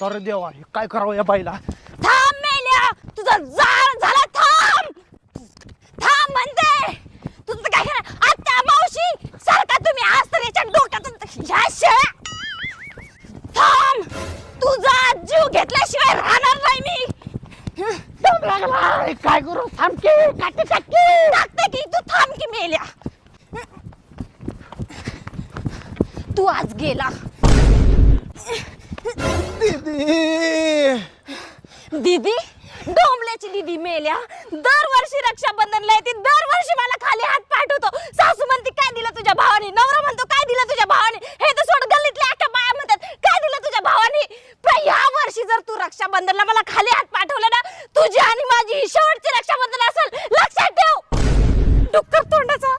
तर देवा हे काय करावं या बाईला? थांब मेल्या तुझा जाळ झाला थांब! थांब म्हणते तुझं तर काय करणार? आत्या मावशी सारखा तुम्ही आज तर याच्या डोक्यातून ह्या शेळ्या थांब! तुझा जीव घेतल्याशिवाय राहणार नाही मी! दम लागलाय काय करू? थांबके काटे टाके टाकते की तू थांब की मेल्या! तू आज गेला. दीदी. डोंबल्याची दीदी मेल्या. दरवर्षी रक्षाबंधनला येते दरवर्षी मला खाली हात पाठवतो. सासू म्हणते काय दिलं तुझ्या भावाने? नवरा म्हणतो काय दिलं तुझ्या भावाने? हे तर सोड गल्लीतल्या अख्या बाया म्हणतात काय दिलं तुझ्या भावाने? पण या वर्षी जर तू रक्षाबंधनला मला खाली हात पाठवलं ना तुझी आणि माझी ही शेवटची रक्षाबंधन असेल. लक्षात ठेव. डुक्कर तोंडाचा.